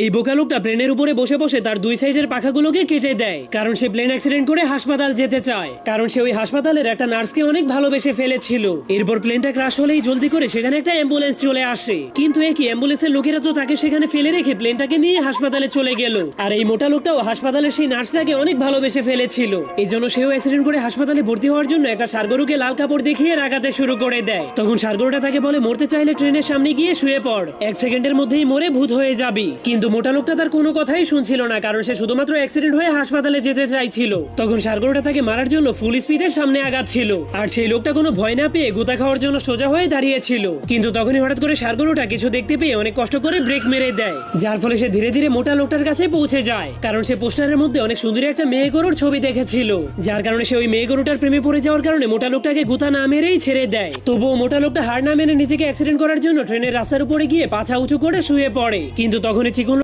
এই বোকা লোকটা প্লেনের উপরে বসে বসে তার দুই সাইডের পাখাগুলোকে কেটে দেয়, কারণ সে প্লেন অ্যাক্সিডেন্ট করে হাসপাতাল যেতে চায়। কারণ সে ওই হাসপাতালের একটা নার্সকে অনেক ভালোবেসে ফেলেছিল। এরপর প্লেনটা ক্রাশ হলেই জলদি করে সেখানে একটা অ্যাম্বুলেন্স চলে আসে। কিন্তু একই অ্যাম্বুলেন্সের লোকেরা তো তাকে সেখানে ফেলে রেখে প্লেনটাকে নিয়ে হাসপাতালে চলে গেল। আর এই মোটা লোকটাও হাসপাতালের সেই নার্সটাকে অনেক ভালোবেসে ফেলেছিল। এই জন্য সেও অ্যাক্সিডেন্ট করে হাসপাতালে ভর্তি হওয়ার জন্য একটা সারগরুকে লাল কাপড় দেখিয়ে রাগাতে শুরু করে দেয়। তখন সারগরুটা তাকে বলে, মরতে চাইলে ট্রেনের সামনে গিয়ে শুয়ে পড়। এক সেকেন্ডের মধ্যেই মরে ভূত হয়ে যাবি। কিন্তু মোটা লোকটা তার কোনো কথাই শুনছিল না, কারণ সে শুধুমাত্র অ্যাক্সিডেন্ট হয়ে হাসপাতালে যেতে চাইছিল। তখন সারগরুটা তাকে মারার জন্য ফুল স্পিডের সামনে আগাচ্ছিল আর সেই লোকটা কোনো ভয় না পেয়ে গোতা খাওয়ার জন্য সোজা হয়ে দাঁড়িয়েছিল। কিন্তু তখনই হঠাৎ করে সারগরুটা কিছু দেখতে পেয়ে অনেক কষ্ট করে ব্রেক মেরে দেয়, যার ফলে সে ধীরে ধীরে মোটা লোকটার কাছে পৌঁছে যায়। কারণ সে পোস্টারের মধ্যে অনেক সুন্দরী একটা মেয়ে গরুর ছবি দেখেছিল, যার কারণে সে ওই মেয়ে গরুটার প্রেমে পড়ে যাওয়ার কারণে মোটা লোকটাকে গুতা না মেরেই ছেড়ে দেয়। তবুও মোটা লোকটা হার না মেনে নিজেকে অ্যাক্সিডেন্ট করার জন্য ট্রেনের রাস্তার উপরে গিয়ে পাছা উঁচু করে শুয়ে পড়ে। কিন্তু তখনই চিকন